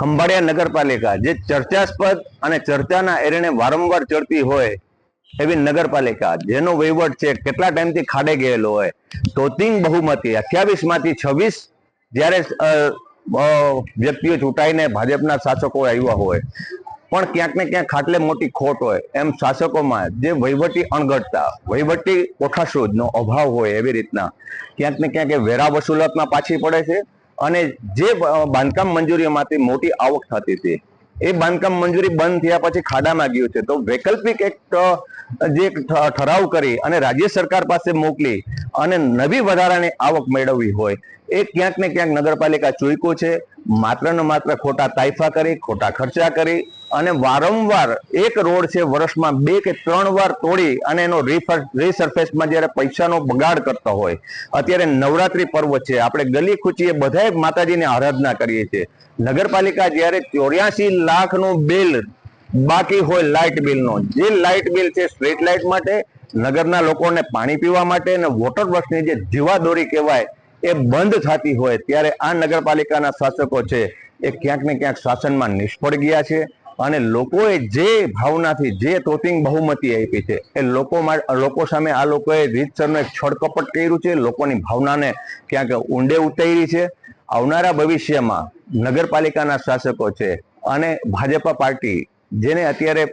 ખંભાળિયા નગરપાલિકા, જે ચર્ચાસ્પદ અને ચર્ચાના એરણે વારંવાર ચડતી હોય એવી નગરપાલિકા, જેનો વહીવટ છે કેટલા ટાઈમથી ખાડે ગયેલો હોય. તોતિંગ બહુમતી અઠ્યાવીસમાંથી છવ્વીસ જ્યારે વ્યક્તિઓ ચૂંટાઈને ભાજપના શાસકો આવ્યા હોય. પણ ક્યાંક ને ક્યાંક ખાટલે મોટી ખોટ હોય. એમ શાસકોમાં જે વહીવટી અણઘડતા, વહીવટી કોઠાસૂઝનો અભાવ હોય એવી રીતના, ક્યાંક ને ક્યાંક વેરા વસૂલાતમાં પાછી પડે છે. અને જે બાંધકામ મંજૂરીઓમાંથી મોટી આવક થતી હતી, એ બાંધકામ મંજૂરી બંધ થયા પછી ખાડામાં ગયું છે. તો વૈકલ્પિક એક જે ઠરાવ કરી અને રાજ્ય સરકાર પાસે મોકલી અને નવી વધારાની આવક મેળવવી હોય, એ ક્યાંક ને ક્યાંક નગરપાલિકા ચૂક્યું છે. માત્ર ને માત્ર ખોટા તાઇફા કરી, ખોટા ખર્ચા કરી અને વારંવાર એક રોડ છે વર્ષમાં બે કે ત્રણ વાર તોડી અને એનો રીસર્ફેસમાં જ્યારે પૈસાનો બગાડ કરતા હોય, અત્યારે નવરાત્રી પર્વ છે. આપણે ગલી ખૂચીએ બધાએ માતાજીની આરાધના કરીએ છીએ. નગરપાલિકા જ્યારે ચોર્યાસી લાખનું બિલ બાકી હોય લાઇટ બિલનો, જે લાઇટ બિલ છે સ્ટ્રીટ લાઇટ માટે, નગરના લોકોને પાણી પીવા માટે અને વોટર વર્ષની જે જીવાદોરી કહેવાય એ બંધ થતી હોય, ત્યારે આ નગરપાલિકાના શાસકો છે એ ક્યાંક ને ક્યાંક શાસનમાં નિષ્ફળ ગયા છે. અને લોકોએ જે ભાવનાથી જે તોતિંગ બહુમતી આપી છે, એ લોકો લોકો સામે આ લોકોએ રીતસરનું એક છળકપટ કર્યું છે, લોકોની ભાવનાને ક્યાંક ઊંડે ઉતારી છે. આવનારા ભવિષ્યમાં નગરપાલિકાના શાસકો છે અને ભાજપા પાર્ટી, જેને અત્યારે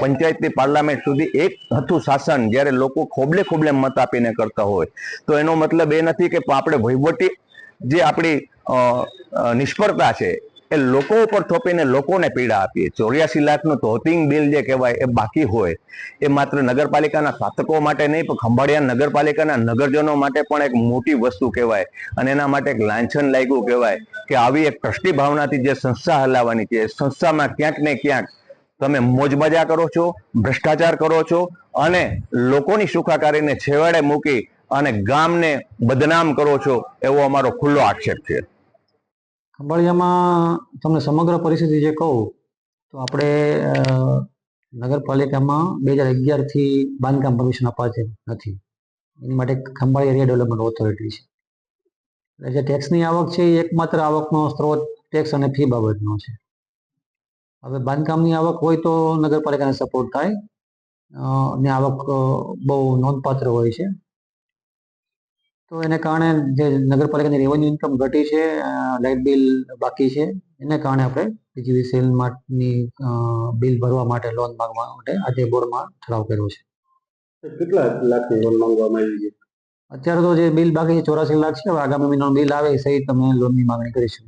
પંચાયતની પાર્લામેન્ટ સુધી એક હતું શાસન, જ્યારે લોકો ખોબલે ખોબલે મત આપીને કરતા હોય. તો એનો મતલબ એ નથી કે આપણે વહીવટી જે આપણી નિષ્ફળતા છે એ લોકો ઉપર થોપીને લોકોને પીડા આપીએ ચોર્યાસી લાખનું ધોતિંગ બિલ જે કહેવાય એ બાકી હોય. એ માત્ર નગરપાલિકાના શાસકો માટે નહીં, પણ ખંભાળિયા નગરપાલિકાના નગરજનો માટે પણ એક મોટી વસ્તુ કહેવાય. અને એના માટે એક લાંછન લાગ્યું કહેવાય કે આવી એક ટ્રસ્ટી ભાવનાથી જે સંસ્થા હલાવવાની છે સંસ્થામાં ક્યાંક ને ક્યાંક તમે મોજ મજા કરો છો, ભ્રષ્ટાચાર કરો છો અને લોકોની સુખાકારીને છેવાડે મૂકી અને ગામને બદનામ કરો છો એવો અમારો ખુલ્લો આક્ષેપ છે. ખંભાળિયામાં તમને સમગ્ર પરિસ્થિતિ જે કહું, તો આપણે નગરપાલિકામાં બે હજાર અગિયારથી બાંધકામ પરમિશન અપાતી નથી. એની માટે ખંભાળી એરિયા ડેવલપમેન્ટ ઓથોરિટી છે. એટલે જે ટેક્સની આવક છે એ એકમાત્ર આવકનો સ્ત્રોત ટેક્સ અને ફી બાબતનો છે. હવે બાંધકામની આવક હોય તો નગરપાલિકાને સપોર્ટ થાય ને આવક બહુ નોંધપાત્ર હોય છે. તો એને કારણે જે નગરપાલિકાની રેવન્યુ ઇન્કમ ઘટી છે લાઇટ બિલ બાકી છે એને કારણે આપણે પીજીવીસીએલની બિલ ભરવા માટે લોન માંગવા માટે આજે બોર્ડમાં ઠરાવ કર્યો છે. કેટલા લાખની લોન માંગવામાં આવી છે? અત્યારે તો જે બિલ બાકી છે ચોરાસી લાખ છે હવે આગામી મહિનાનું બિલ આવે એ સહિત તમે લોનની માંગણી કરીશું.